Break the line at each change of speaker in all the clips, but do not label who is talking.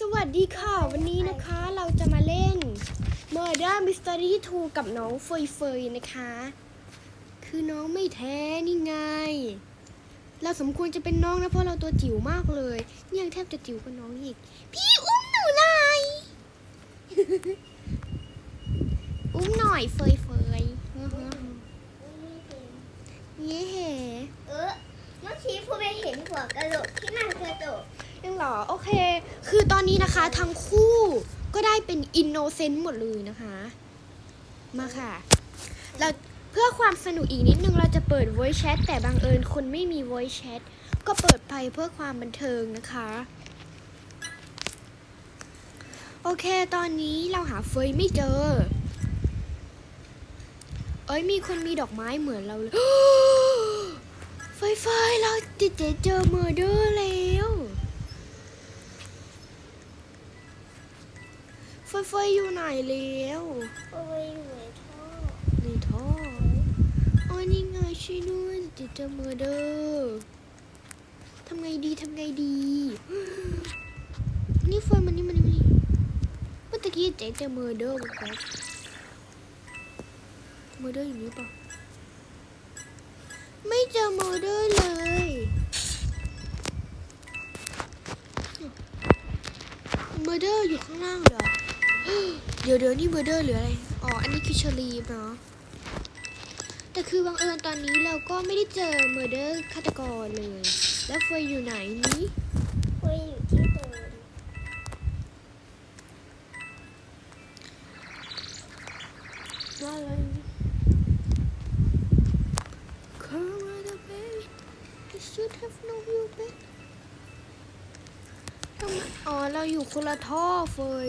สวัสดีค่ะ วันนี้นะคะเราจะมาเล่น Murder Mystery 2 กับน้องเฟยเฟยนะคะ คือน้องไม่แท้นี่ไง เราสมควรจะเป็นน้องนะเพราะเราตัวจิ๋วมากเลยยังแทบจะจิ๋วกว่าน้องอีก พี่อุ้มหนูหน่อยอุ้มหน่อยเฟยเฟยเย้เห
เออเมื่อกี้พูไปเห็นหัวกระโหลกที่มันกระโดด
ยังเหรอ โอเค คือตอนนี้นะคะทั้งคู่ก็ได้เป็นอินโนเซนต์หมดเลยนะคะ มาค่ะ เราเพื่อความสนุกอีกนิดนึงเราจะเปิด voice chat แต่บังเอิญคนไม่มี voice chat ก็เปิดไปเพื่อความบันเทิงนะคะ โอเค ตอนนี้เราหาเฟยไม่เจอ เอ้ยมีคนมีดอกไม้เหมือนเราเลย เฟยเฟยเราเจเจเจอเมอร์เดอร์แล้ว เฟยเฟยอยู่ไหนแล้ว
พูไปอยู่ในท่อ
ในท่ออ๋อนี่ไงช่วยด้วยเจเจอเมอร์เดอร์ทำไงดีทำไงดี นี่เฟยมันนี่มันนี่มันนี่เมื่อตะกี้เจเจอเมอร์เดอร์ครับเมอร์เดอร์อยู่นี่เปล่าไม่เจอเมอร์เดอร์เลยเมอร์เดอร์อยู่ข้างล่างเหรอ เดี๋ยวเดี๋ยวนี่เมอร์เดอร์หรืออะไร อ๋อ อันนี้คือเชลีฟเนาะ แต่คือบังเอิญตอนนี้เราก็ไม่ได้เจอเมอร์เดอร์ฆาตกรเลย แล้วเฟยอยู่ไหนนี้
พูอยู่ที่เดิม
ว่าอะไร Cover the bay I should have known you better ทำไมอ๋อ เราอยู่คนละท่อเฟย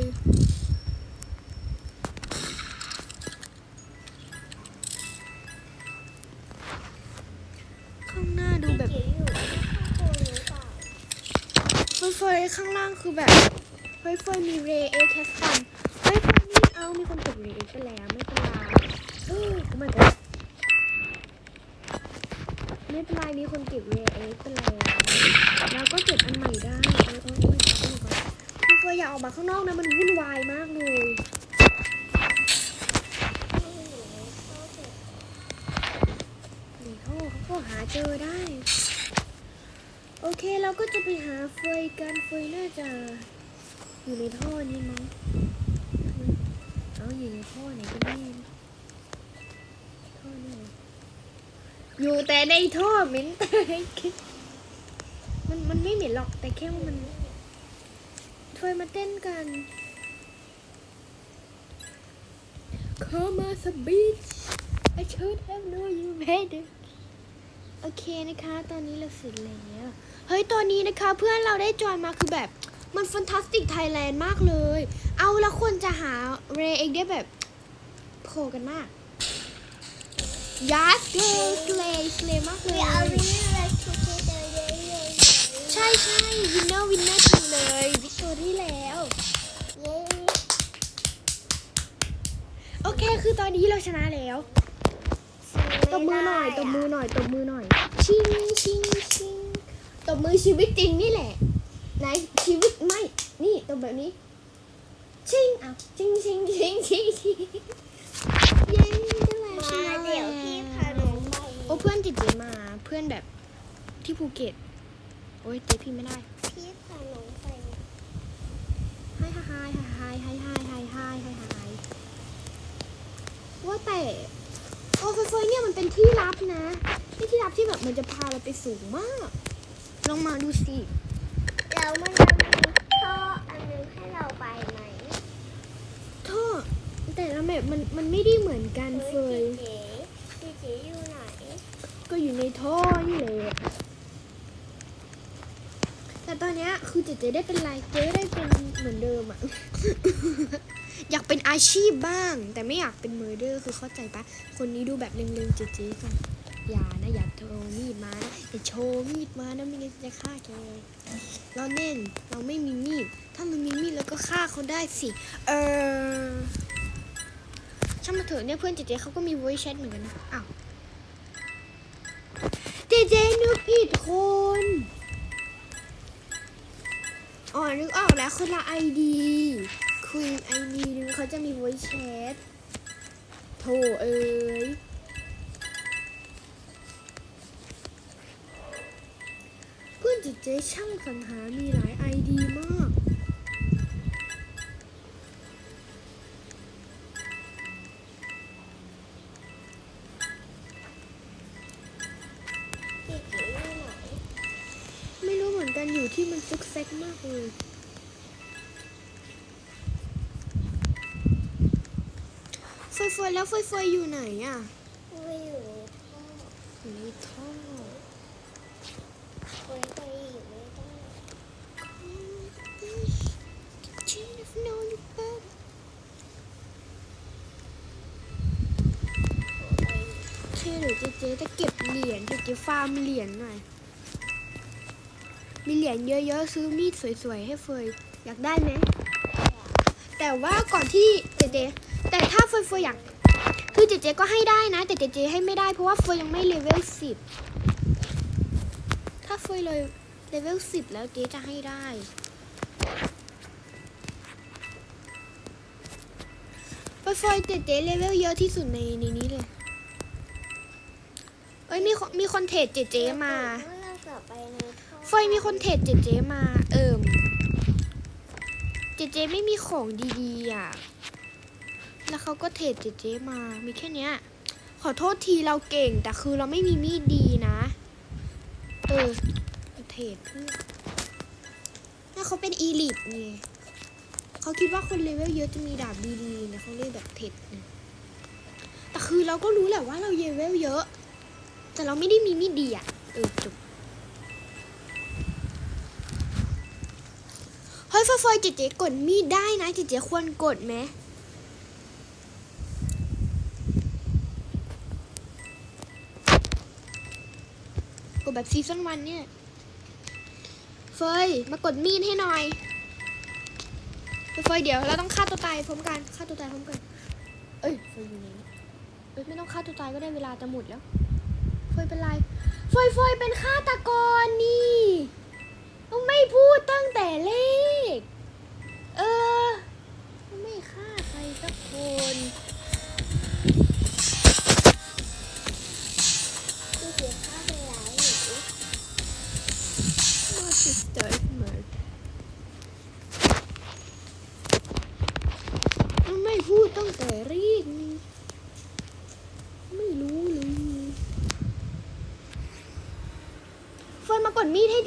เฟ
ยเฟยข้างล่างคือแบบเฟยเฟยมีเรเอแคสตันเฟยเฟยนี่เอามีคนกเรเอไปแล้วไม่เป็นไรเออไม่เป็นไรไม่เป็นไรมีคนเก็บเรเอไปแล้วแล้วก็เก็บอันใหม่ได้เออเออเออเฟยเฟอย่าออกมาข้างนอกนะมันวุ่นวายมากเลย
พูอยู่ในท่เก็บ
ในท่อเขาก็หาเจอได้ เคเราก็จะไปหาเฟยกันเฟยน่าจะอยู่ในท่อนี้มั้งเอาอยู่ในท่อไหนกันแน่ท่อนี่อยู่แต่ในท่อเหม็นแตายมันมันไม่เหม็นหรอกแต่แค่ว่ามันเฟยมาเต้นกัน Come as a beach I should have known you better โอเคนะคะ ตอนนี้เราเสร็จแล้ว เฮ้ยตอนนี้นะคะเพื่อนเราได้จอยมาคือแบบมันฟันตาสติกไทยแลนด์มากเลย เอาแล้วควรจะหาเรเองได้แบบโผล่กันมากยัสเลสเลสเลมากเล
We
ย
are really like together yeah yeah
ใช่ใช่วินเนอร์วินเนอร์จริงเลยวิกตอรี่แล้ว
yeah
โอเคคือตอนนี้เราชนะแล้วตบมือหน่อยตบมือหน่อยตบมือหน่อย ชิงชิงชิง ตบมือชีวิตจริงนี่แหละไหนชีวิตไม่นี่ตบแบบนี้ชิงอะชิงชิงชิงชิงชิงเย้ได้แล้วช
มา
นะ
เดี๋ยวพี่พาหนูไป
โอ้เพื่อนจิตเจมาเพื่อนแบบที่ภูเก็ตโอ้ยเจ๊พี่ไม่ได้
พี่พาหนูไป
ไฮไฮไฮไฮไฮไฮไฮไฮไฮไฮว่าแต่โอ้เฟยๆเนี่ยมันเป็นที่ลับนะที่ที่ลับที่แบบมันจะพาเราไปสูงมาก ลองมาดูสิ
แล้วมันจะมีท่ออันนึงให้เราไปไหม
ท่อแต่ละแบบมันมันไม่ได้เหมือนกันเฟย
เจ๊เจ๊เจ๊อยู่ไหน
ก็อยู่ในท่อนี่แหละแต่ตอนเนี้ยคือเจ๊เจ๊ได้เป็นไรเจ๊ได้เป็นเหมือนเดิมอะอยากเป็นอาชีพบ้าง แต่ไม่อยากเป็นเมอร์เดอร์คือเข้าใจปะคนนี้ดูแบบเล็งๆเจ๊ๆกันอย่านะอาโชว์มีดมานะอย่าโชว์มีดมานะไม่งั้นจะฆ่าแกเราเน่นเราไม่มีมีด ถ้ามันมีมีดแล้วก็ฆ่าเขาได้สิ เออช่างมาเถอะเนี่ยเพื่อนเจ๊ๆเขาก็มี voice chat เหมือนกันนะอ้าวเจ๊ๆนึกผิดคนอ๋อนึกออกแล้วคนละไอดีคุยไอดีนึงเขาจะมี voice chat โถเอ้ย จิตเจช่างสรรหามีหลายไอดีมาก
ไหน
ไม่รู้เหมือนกันอยู่ที่มันซุกแซกมากเลยเฟยเฟยแล้วเฟยเฟยอยู่ไหนอะ เจ๊เจ๊จะเก็บเหรียญเจ๊เจ๊ฟาร์มเหรียญหน่อย มีเหรียญเยอะๆซื้อมีดสวยๆ ให้เฟยอยากได้ไหมแต่ว่าก่อนที่เจเจแต่ถ้าเฟยเฟยอยากคือเจเจก็ให้ได้นะ แต่เจเจให้ไม่ได้เพราะว่าเฟยยังไม่เลเวลสิบถ้าเฟยเลยเลเวลสิบแล้วเจ๊จะให้ได้ เฟยเฟยเจเจเลเวลเยอะที่สุดในในนี้เลย เอ้ยมีคนมีคนเทรดเจเจมา
เมื่อเรากลับไปในท่อ
เฟยมีคนเทรดเจเจมา เอิมเจเจไม่มีของดีๆอะ แล้วเขาก็เทรดเจเจมา มีแค่เนี้ย ขอโทษทีเราเก่ง แต่คือเราไม่มีมีดดีนะ เออเทรดเพื่อถ้าเขาเป็นอีลิทไงเขาคิดว่าคนเลเวลเยอะจะมีดาบดีๆนะเขาเลยแบบเทรดนะแต่คือเราก็รู้แหละว่าเราเลเวลเยอะ แต่เราไม่ได้มีมีดดีอะเออจบเฮ้ยฟอยฟอยเจ๊เจกดมีดได้นะเจ๊เจควรกดไหมกดแบบซีซั่นวันเนี่ย เฟยมากดมีดให้หน่อยเฟยเฟยเดี๋ยวเราต้องฆ่าตัวตายพร้อมกันฆ่าตัวตายพร้อมกัน เอ้ยเฟยอยู่ไหนเอ้ยไม่ต้องฆ่าตัวตายก็ได้เวลาจะหมดแล้ว ฟยเป็นไรเฟยเฟยเป็นฆาตกรนี่ต้องไม่พูดตั้งแต่เลข เออ ไม่ฆ่าใครสักคน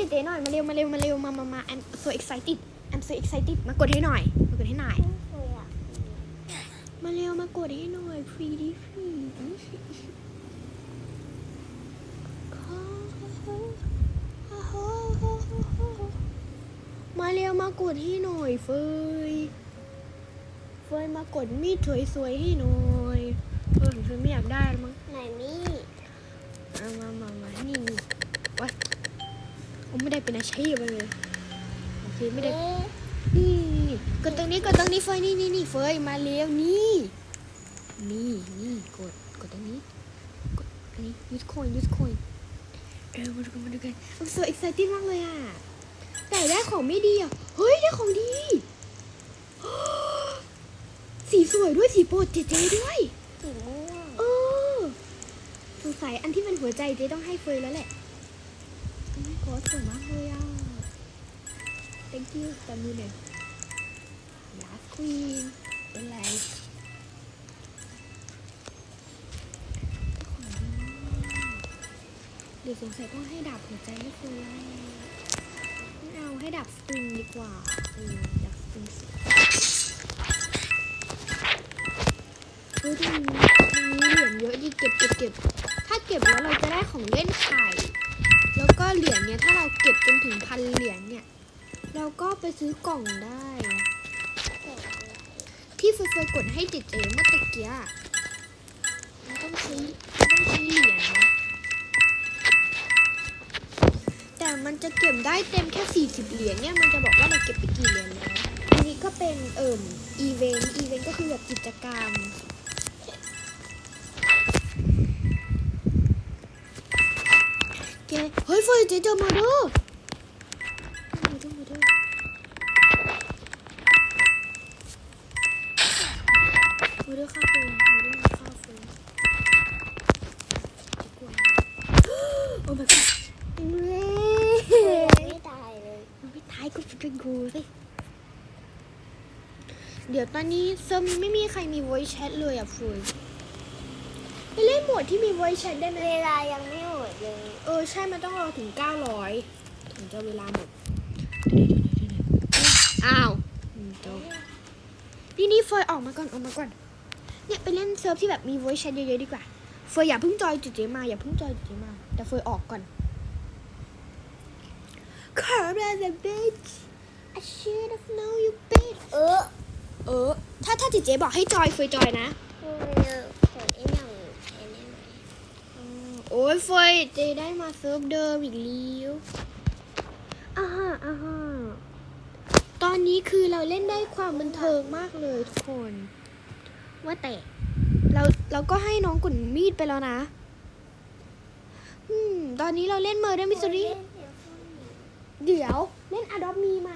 ดมีดให้เจ๊ๆหน่อยมาเร็วมาเร็วมาเร็วมามามา I'm so excited I'm so excited มากดให้หน่อย มากดให้หน่อย
ไม่เคยอะ
มาเร็วมากดให้หน่อย pretty pretty มาเร็วมากดให้หน่อยเฟยเฟยมากดมีดสวยๆให้หน่อยเออเฟยไม่อยากได้แล้วมั้ง
ไหนมีด
เอามามามานี่นี่วะผม ไม่ได้เป็นอาชีพเลยโอเคไม่ได้
เอ๊ะ
นี่นี่นี่กดตรงนี้กดตรงนี้เฟยนี่นี่นี่เฟยมาเร็วนี่นี่นี่กดกดตรงนี้กดอันนี้ยูสคอยยูสคอยเออมาดูกันมาดูกันผม so excited มากเลยอะแต่ได้ของไม่ดีอะเฮ้ยได้ของดีสีสวยด้วยสีโปรดเจ๊ๆด้วย
สีม่วง
เออสงสัยอันที่เป็นหัวใจเจ๊ต้องให้เฟยแล้วแหละ อันนี้โคตรสวยมากเลยอะ thank you ตามมือหน่อย last queen เป็นไรเดี๋ยวสงสัยต้องให้ดาบหัวใจให้เฟยแล้วไม่เอาให้ดาบสตริงดีกว่าเออดาบสตริงสวยเฮ้ยตรงนี้ตรงนี้เหรียญเยอะดีเก็บเก็บเก็บถ้าเก็บแล้วเราจะได้ของเล่นไข่ ถ้าเราเก็บจนถึงพันเหรียญเนี่ย เราก็ไปซื้อกล่องได้ ที่เฟยๆกดให้เจ๊ๆเมื่อตะเกี้อะมันต้องใช้ต้องใช้เหรียญนะแต่มันจะเก็บได้เต็มแค่ 40 เหรียญเนี่ย มันจะบอกว่าเราเก็บไปกี่เหรียญแล้วอันนี้ก็เป็นเอิ่มอีเวนต์อีเวนต์ก็คือแบบกิจกรรม ยเจ๊จอมาด้อมาเด้อข้าฟูเฟื้นไม่ตายเลยไม่ตายก็ฟื้นครูสิเดี๋ยวตอนนี้เซิร์ฟไม่มีใครมี voice chat เลยอะฟูไปเล่นโหมดที่มี voice chat ได้ไหม
เวลายังไม่ เลย
เออ ใช่มันต้องรอถึง900ถึงจะเวลาหมดอ้าวอืมจบนี่นี่เฟยออกมาก่อนออกมาก่อน เนี่ยไปเล่นเซิร์ฟที่แบบมี voice chat เยอะๆดีกว่า เฟยอย่าเพิ่งจอยจุดเจมาอย่าเพิ่งจอยจุดเจมา แต่เฟยออกก่อน Carla the bitch I should have known you bitch
เออ
เออ ถ้าถ้าจิเจบอกให้จอยเฟยจอยนะ
คุณขอไอ้หนังแทนได้ไหม
โอ้ยเฟยเจได้มาเซิร์ฟเดิมอีกแล้วอ่าฮะอ่าฮะตอนนี้คือเราเล่นได้ความบันเทิงมากเลยทุกคน ว่าแต่ เราเราก็ให้น้องกุ่นมีดไปแล้วนะ อืม ตอนนี้เราเล่นเมอร์เดอร์มิสซูรีเดี๋ยวเล่นอ d ดอ t มีไหม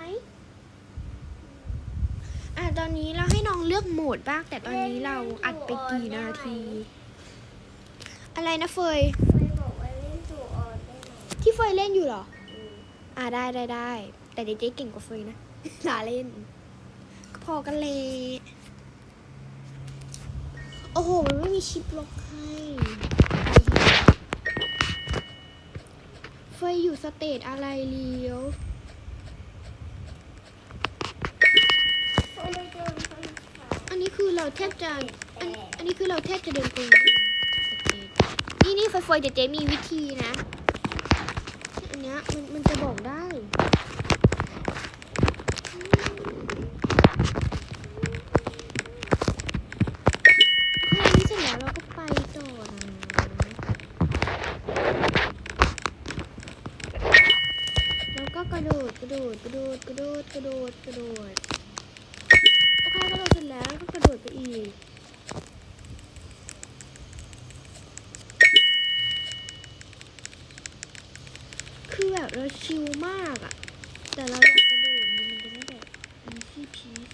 อะตอนนี้เราให้น้องเลือกโหมดบ้าง แต่ตอนนี้เราอัดไปกี่นาที อะไรนะเฟย
เคยบอกว่าเล่นตัวออนได้ไหม
ที่เฟยเล่นอยู่เหรอ
อืม
อ่าได้ได้ได้ แต่เจ๊เก่งกว่าเฟยนะ หลาเล่น ก็พอกันเลย โอ้โห มันไม่มีชิปล็อกให้เฟยอยู่สเตจอะไรเลี้ยว
โอ้ยเดินไปค่ะ
อันนี้คือเราแทบจะ อันอันนี้คือเราแทบจะเดินตรงสเตจ นี่นี่เฟยเฟยเดี๋ยวเจ๊มีวิธีนะ อันเนี้ยมันมันจะบอกได้พอนี้เสร็จแล้วเราไปต่อแล้วก็กระโดด กระโดด กระโดด กระโดด กระโดด กระโดดโอเคกระโดดเสร็จแล้วก็กระโดดไปอีก คือแบบเราชิลมากอะแต่เราอยากกระโดดมันจะไม่แบบมีที่พีค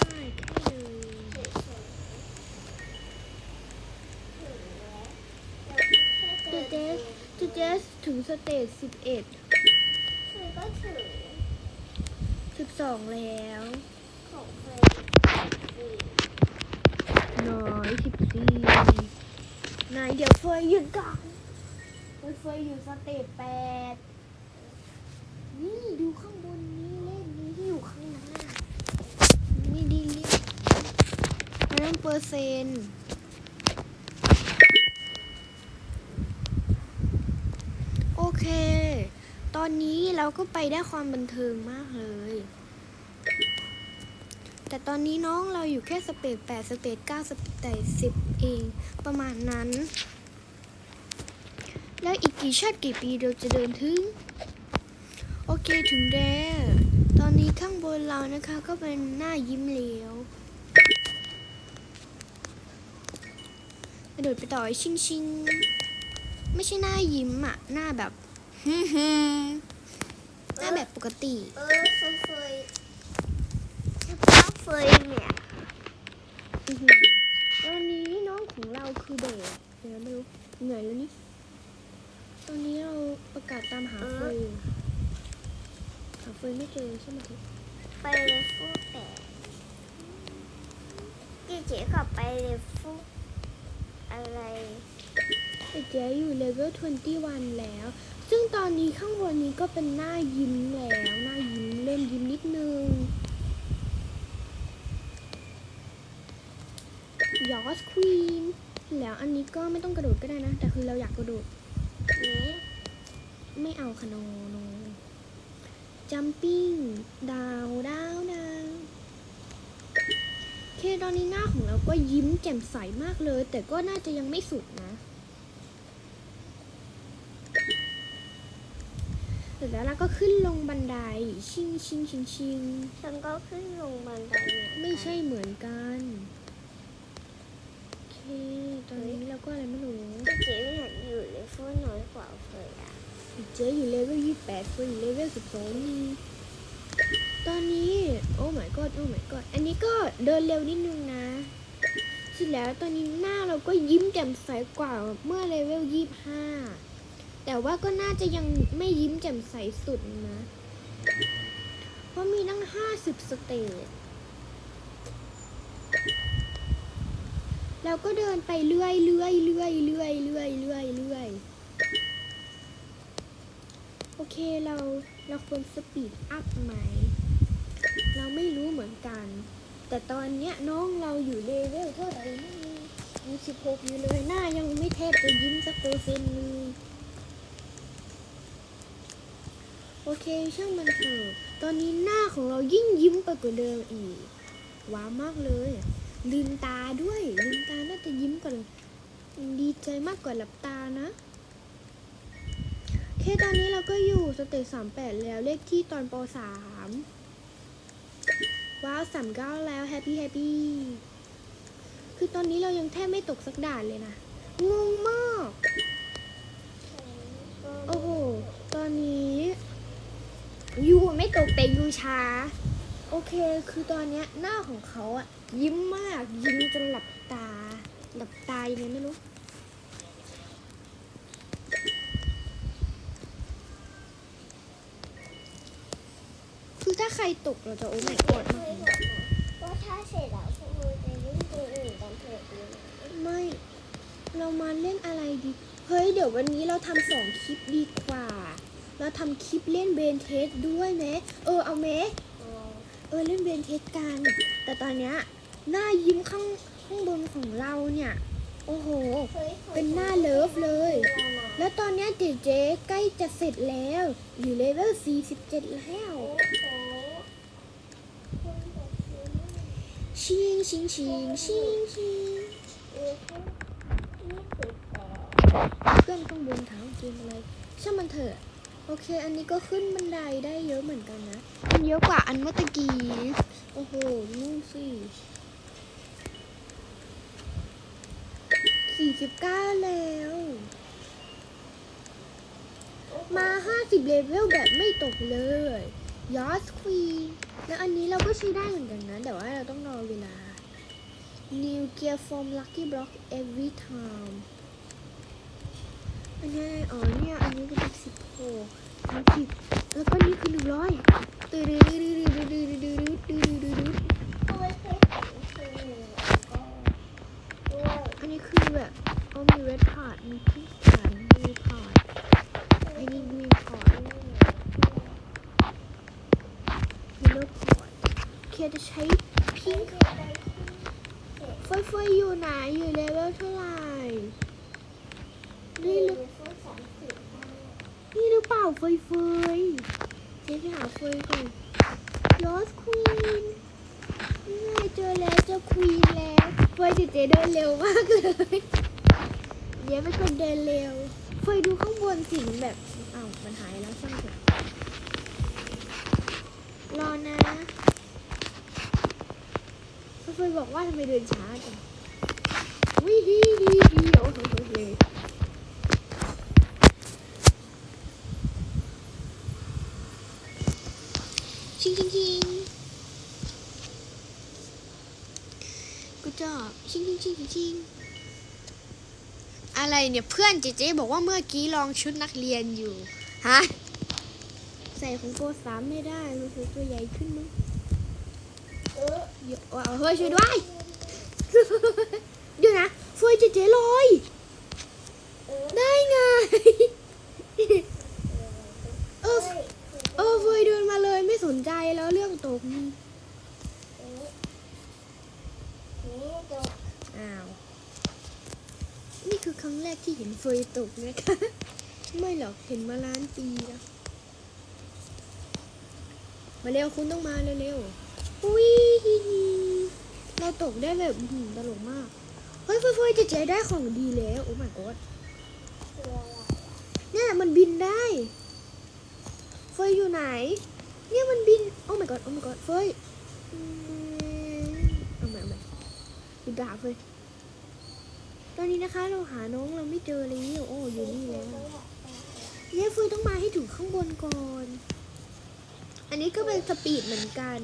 ใช่แค่เลยจูเจสจูเจสถึงส เตจสิบเอ็ด
คือก็ถือ
สิบสองแล้ว
ของเคยสี่
น้อยสิบสี่นายเดี๋ยวเฟยหยุดก่อนเฮ้ยเฟยอยู่สเตจแปดนี่ดูข้างบนนี้เลขนี้ที่อยู่ข้างหน้าไม่ได้เรียกอันนั้นเปอร์เซ็นต์โอเค ตอนนี้ เราก็ไปได้ความบันเทิงมากเลย แต่ตอนนี้น้องเราอยู่แค่สเปดแปดสเปดเก้าสเปดสิบเองประมาณนั้น แล้วอีกกี่ชาติกี่ปีเราจะเดินถึง โอเคถึงแล้วตอนนี้ข้างบนเรานะคะก็เป็นหน้ายิ้มเหลวกระโดดไปต่อยชิงชิงไม่ใช่หน้ายิ้มอะหน้าแบบฮึฮึม น้าแบบปกติ
เออเคยเคยถ้าเคยเนี่ย
อื้อหือตอนนี้น้องของเราคือเด็กเดี๋ยวไม่รู้เหนื่อยแล้วนี่ตอนนี้เราประกาศตามหาเฟยอยู่หาเฟยไม่เจอใช่ไหม
ไปเลยฟูแปดจีเจ๋กลับไปเลยฟูอะไร
แต่ เจ๊อยู่เลเวล21 แล้ว ซึ่งตอนนี้ข้างบนนี้ก็เป็นหน้ายิ้มแล้ว หน้ายิ้มเริ่มยิ้มนิดนึงยอสควีนแล้วอันนี้ก็ไม่ต้องกระโดดก็ได้นะ แต่คือเราอยากกระโดด
นี้
ไม่เอาค่ะโนโนจัมปิ้ง ดาวดาวดาวเคตอนนี้หน้าของเราก็ยิ้มแจ่มใสมากเลย แต่ก็น่าจะยังไม่สุดนะเส ร็จแล้วเราก็ขึ้นลงบันไดชิงชิงชิงชิง
ฉันก็ขึ้นลงบันไดเนี่ย
ไม่ใช่เหมือนกันโอเคตอนนี้เราก็อะไรไม่รู้
จีเจ๋ไม่เห็นอยู่เลยฟูน้อยกว่าเคยอะ
เจ๊อยู่เลเวลยี่แปดเฟยอยู่เลเวลสิบสองนี่ตอนนี้โอ้ my god โอ้ my god อันนี้ก็เดินเร็วนิดนึงนะเสร็จแล้วตอนนี้หน้าเราก็ยิ้มแจ่มใสกว่าเมื่อเลเวลยี่ห้า แต่ว่าก็น่าจะยังไม่ยิ้มแจ่มใสสุดนะ เพราะมีตั้งห้าสิบสเตจเราก็เดินไปเรื่อยเรื่อยเรื่อยเรื่อยเรื่อยเรื่อยเรื่อยโอเคเราเราควรสปีดอัพไหม เราไม่รู้เหมือนกัน แต่ตอนเนี้ยน้องเราอยู่เลเวลเท่าไหร่นะยังสิบหกอยู่เลยหน้ายังไม่แทบจะยิ้มสักเปอร์เซ็นต์เลย โอเคช่างมันเถอะตอนนี้หน้าของเรายิ่งยิ้มไปกว่าเดิมอีก ว้าวมากเลย ลืมตาด้วย ลืมตาน่าจะยิ้มกว่าเลยดีใจมากกว่าหลับตานะโอเคตอนนี้เราก็อยู่สเตจสามแปดแล้วเลขที่ตอนปสามว้าวสามเก้าแล้วแฮปปี้แฮปปี้คือตอนนี้เรายังแทบไม่ตกสักด่านเลยนะ งงมาก โอ้โห ตอนนี้ ยูไม่ตกแต่ยูช้า โอเค คือตอนเนี้ยหน้าของเขาอะยิ้มมากยิ้มจนหลับตา หลับตายังไงไม่รู้ คือถ้าใครตกเราจะโอ้ไม่กด
เคยบอกนะว่าถ้าเสร็จแล้วพวกเราจะเล่นเกมอื่นกันเถอะดีไหม
ไม่ เรามาเล่นอะไรดี เฮ้ย เดี๋ยววันนี้เราทำสองคลิปดีกว่า เราทำคลิปเล่นเบนเทสด้วยไหมเออเอาไหมเออเล่นเบนเทสกัน แต่ตอนเนี้ยหน้ายิ้มข้างข้างบนของเราเนี่ย โอ้โห
เป็
นหน้าเลิฟเลย
แล้
วตอนเนี้ยเจเจใกล้จะเสร็จแล้ว อยู่เลเวล 47 แล้ว
โอ้โหคนแบบนี้
ชิงชิงชิงชิงชิง
เออเขายี่สิบแปด
เพื่อนข้างบนถามเกมอะไรช่างมันเถอะ โอเค อันนี้ก็ขึ้นบันไดได้เยอะเหมือนกันนะ มันเยอะกว่าอันเมื่อตะกี้ โอ้โหนู่นสิ49แล้ว มา50เลเวลแบบไม่ตกเลยยอสควีนแล้วอันนี้เราก็ใช้ได้เหมือนกันนะ แต่ว่าเราต้องรอเวลา New Gear Form Lucky Block every time อันนี้อ๋อเนี่ย อันนี้ก็เป็นสิบหกสามสิบแล้วก็นี่คือหนึ่งร้อย
ช่า
งเถอะรอนะเฟยบอกว่าทำไมเดินช้าจังวิฮีฮีฮีโอ้โหเลยชิงชิงชิงกูจอบชิงชิงชิงชิงชิงอะไรเนี่ยเพื่อนเจเจบอกว่าเมื่อกี้ลองชุดนักเรียนอยู่ ฮะ ส่ของตัวสามไม่ได้รู้สึกตัวใหญ่ขึ้นมั้ง
เออ
เยอะว้าวเฮ้ยช่วยด้วยเดี๋ยวนะเฟยเจเจลอย
เออ
ได้ไงเออเออเฟยเดินมาเลยไม่สนใจแล้วเรื่องตกนี่
นี่จบ
อ้าวนี่คือครั้งแรกที่เห็นเฟยตกนะคะ ไม่หรอกเห็นมาล้านปีแล้ว มาเร็วคุณต้องมาเร็วๆอุ้ยเราตกได้แบบตลกมาก เฮ้ยเฟยเฟยจะเจได้ของดีแล้วโอ้ my god เนี่ยมันบินได้เฟยอยู่ไหน เนี่ยมันบินโอ้ my god โอ้ my god เฟยอืมเอาใหม่เอาใหม่บินไปหาเฟยตอนนี้นะคะเราหาน้องเราไม่เจอเลยโอ้อยู่นี่แล้วเนี่ยเฟยต้องมาให้ถึงข้างบนก่อน อันนี้ก็เป็นสปีดเหมือนกัน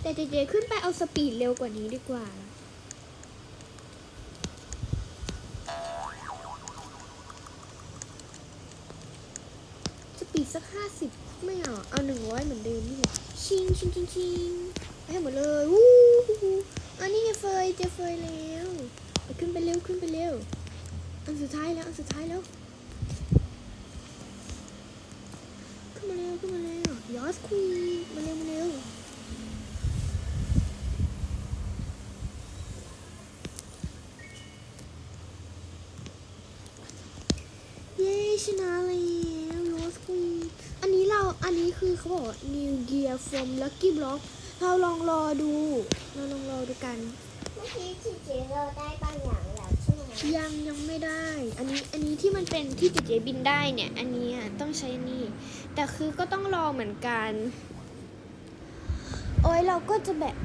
แต่เจเจขึ้นไปเอาสปีดเร็วกว่านี้ดีกว่า สปีดสักห้าสิบไม่เอาเอาหนึ่งร้อยเหมือนเดิมนี่แชิงชิงชิงชิงให้หมดเลยวู้อันนี้ไงเฟยเจเฟยแล้ว ขึ้นไปเร็วขึ้นไปเร็ว อันสุดท้ายแล้ว อันสุดท้ายแล้ว ร็วขึ้นมาเร็วยอสคุยมาเร็วมาเร็วเย้ชนะแล้วโรสควีนอันนี้เราอันนี้คือเขาบอก New Gear from Lucky Block เราลองรอดู เราลองรอดูกัน
เมื่อกี้ที่เจเราได้บางอย่าง
ยังยังไม่ได้ อันนี้อันนี้ที่มันเป็นที่เจเจบินได้เนี่ย อันนี้ต้องใช้นี่ แต่คือก็ต้องรอเหมือนกัน โอ้ยเราก็จะแบบ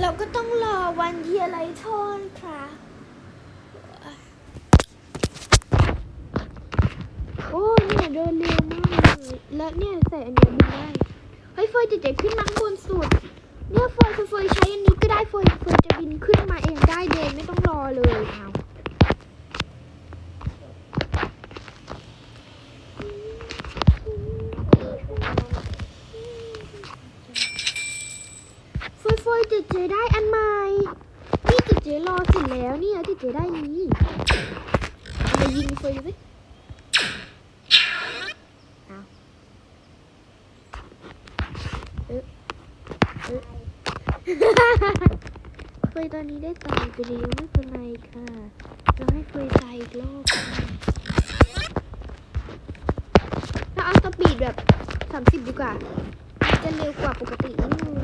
เราก็ต้องรอวันที่อะไรทอนค่ะโอ้เนี่ยเดินเร็วมากเลยและเนี่ยใส่อันนี้บินได้ เฮ้ยเฟยเจ๊ๆขึ้นมาข้งบนสุด เนี่ยเฟยเฟยเฟยใช้อันนี้ก็ได้เฟยเฟยจะบินขึ้นมาเองได้เดินไม่ต้องรอเลยเอาเฟยเฟยเจ๊ๆได้อันใหม่ นี่เจ๊ๆรอเสร็จแล้วเนี่ยเจ๊ๆได้นี้เอามายิงเฟยสิ เอาเอ๊ะเอ๊ะ เฟย ตอนนี้ได้ตายไปแล้วไม่เป็นไรค่ะเราให้เฟยตายอีกรอบค่ะเราเอาสปีดแบบสามสิบดีกว่า จะเร็วกว่าปกตินิดนึง